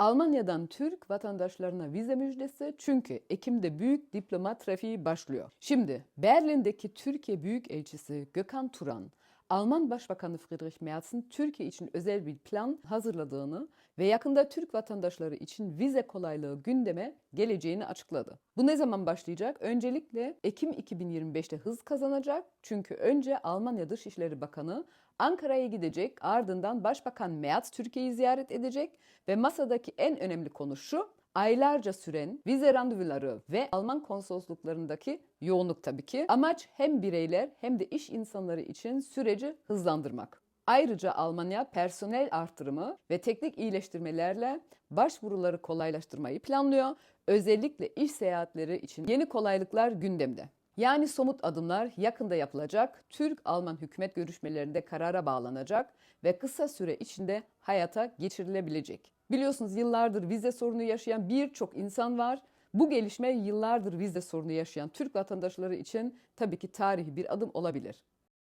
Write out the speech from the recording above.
Almanya'dan Türk vatandaşlarına vize müjdesi çünkü Ekim'de büyük diploma trafiği başlıyor. Şimdi Berlin'deki Türkiye Büyükelçisi Gökhan Turan, Alman Başbakanı Friedrich Merz'in Türkiye için özel bir plan hazırladığını ve yakında Türk vatandaşları için vize kolaylığı gündeme geleceğini açıkladı. Bu ne zaman başlayacak? Öncelikle Ekim 2025'te hız kazanacak. Çünkü önce Almanya Dışişleri Bakanı Ankara'ya gidecek, ardından Başbakan Merz Türkiye'yi ziyaret edecek ve masadaki en önemli konu şu, aylarca süren vize randevuları ve Alman konsolosluklarındaki yoğunluk tabii ki. Amaç hem bireyler hem de iş insanları için süreci hızlandırmak. Ayrıca Almanya personel artırımı ve teknik iyileştirmelerle başvuruları kolaylaştırmayı planlıyor. Özellikle iş seyahatleri için yeni kolaylıklar gündemde. Yani somut adımlar yakında yapılacak, Türk-Alman hükümet görüşmelerinde karara bağlanacak ve kısa süre içinde hayata geçirilebilecek. Biliyorsunuz yıllardır vize sorunu yaşayan birçok insan var. Bu gelişme yıllardır vize sorunu yaşayan Türk vatandaşları için tabii ki tarihi bir adım olabilir.